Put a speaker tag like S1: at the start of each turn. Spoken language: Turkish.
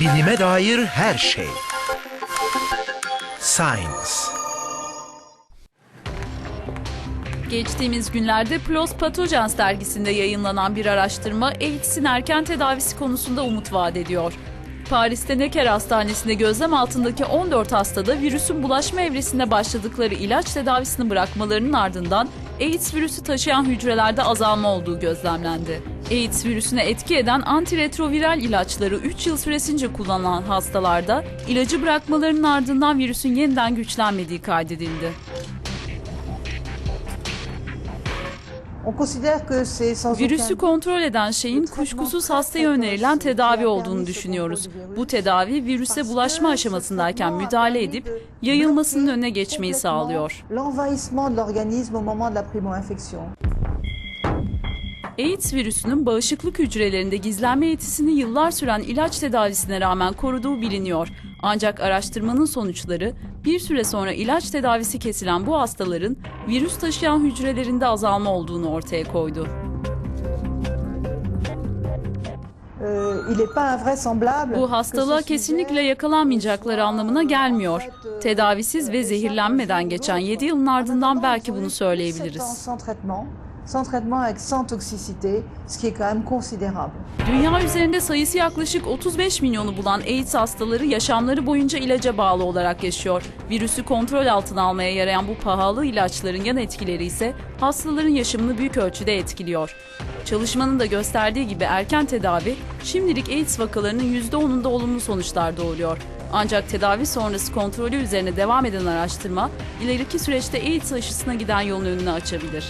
S1: Bilime dair her şey. Science.
S2: Geçtiğimiz günlerde PLOS Pathogens dergisinde yayınlanan bir araştırma AIDS'in erken tedavisi konusunda umut vaat ediyor. Paris'te Necker Hastanesi'nde gözlem altındaki 14 hastada virüsün bulaşma evresinde başladıkları ilaç tedavisini bırakmalarının ardından AIDS virüsü taşıyan hücrelerde azalma olduğu gözlemlendi. AIDS virüsüne etki eden antiretroviral ilaçları 3 yıl süresince kullanılan hastalarda ilacı bırakmalarının ardından virüsün yeniden güçlenmediği kaydedildi. Virüsü kontrol eden şeyin kuşkusuz hastaya önerilen tedavi olduğunu düşünüyoruz. Bu tedavi virüse bulaşma aşamasındayken müdahale edip yayılmasının önüne geçmeyi sağlıyor. AIDS virüsünün bağışıklık hücrelerinde gizlenme yetisini yıllar süren ilaç tedavisine rağmen koruduğu biliniyor. Ancak araştırmanın sonuçları bir süre sonra ilaç tedavisi kesilen bu hastaların virüs taşıyan hücrelerinde azalma olduğunu ortaya koydu.
S3: Euh,
S2: Bu hastalığa kesinlikle yakalanmayacakları anlamına gelmiyor. Tedavisiz ve zehirlenmeden geçen 7 yılın ardından belki bunu söyleyebiliriz.
S3: Sans traitement, avec sans toxicité, ce qui est quand même considérable.
S2: Dünya üzerinde sayısı yaklaşık 35 milyonu bulan AIDS hastaları yaşamları boyunca ilaca bağlı olarak yaşıyor. Virüsü kontrol altına almaya yarayan bu pahalı ilaçların yan etkileri ise hastaların yaşamını büyük ölçüde etkiliyor. Çalışmanın da gösterdiği gibi erken tedavi şimdilik AIDS vakalarının %10'unda olumlu sonuçlar doğuruyor. Ancak tedavi sonrası kontrolü üzerine devam eden araştırma ileriki süreçte AIDS aşısına giden yolun önünü açabilir.